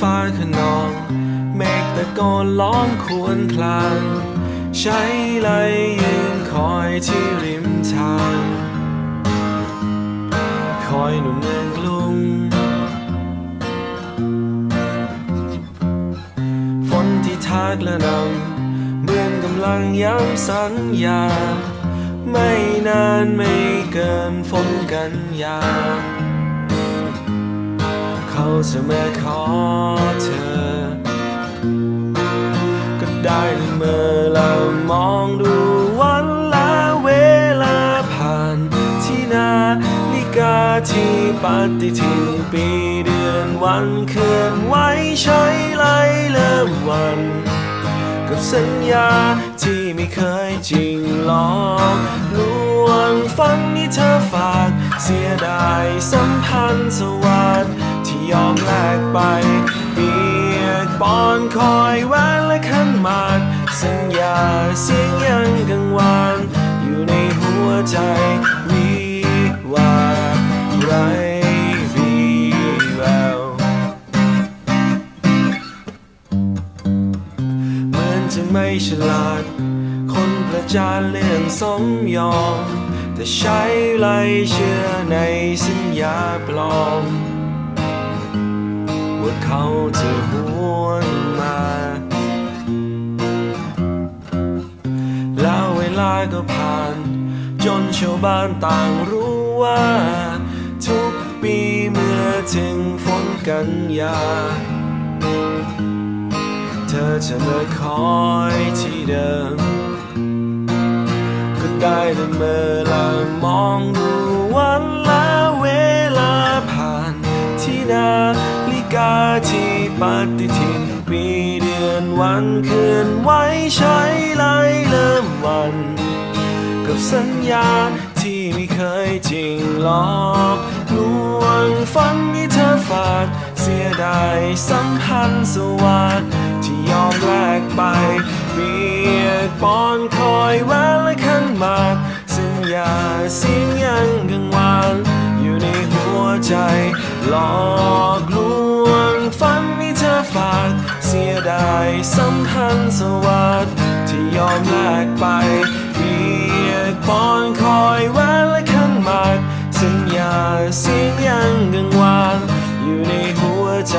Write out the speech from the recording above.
ขนองเมฆตะโกนร้องควรคลาง ใช้ไหลยืนคอยที่ริมทาง คอยหนุ่มเมืองกรุงฝนที่ทากระนำเมือนกำลังย้ำสัญญา ไม่นานไม่เกินฝนกันยา เขาจะมาขอเธอ ก็ได้แต่เมื่อละมองดูวันและเวลาผ่านที่นาฬิกาที่ปฏิทินปีเดือนวันเคลื่อนไหวใช้ไล่เริ่มวัน กับสัญญาที่ไม่เคยจริงหลอกลวงฝันที่เธอฝากเสียดายสัมพันธ์สวัสดิ์ที่ ยอมแลกไปเปียกปอนคอยแวนและขันมากสัญญาเสียงยังกังวานอยู่ในหัวใจวิวาไรวีแววเหมือนจะไม่ฉลาด คนประจานเรื่องสมยอม แต่ใช้ไล่เชื่อในสัญญาปลอม ว่าเขาจะหวนมา แล้วเวลาก็ผ่าน จนชาวบ้านต่างรู้ว่า ทุกปีเมื่อถึงฝนกันยา เธอจะมาคอยที่เดิม ก็ได้แต่เมื่อละมองดูวันและเวลาผ่านที่นา กาที่ปฏิทินปีเดือนวันคืนไหวใช้ไล่เริ่มวัน กับสัญญาที่ไม่เคยจริงหลอกลวงฝันที่เธอฝากเสียดายสัมพันธ์สวัสดิ์ที่ยอมแลกไปเปียกปอนคอยแว้นและขันหมากสัญญาเสียงยังกังวานอยู่ในหัวใจหลอกลวง ฝันที่เธอฝากเสียดายสัมพันธ์สวัสดิ์ที่ยอมแลกไปเปียกปอนคอยแว้นและขันหมากสัญญาเสียงยังกังวานอยู่ในหัวใจ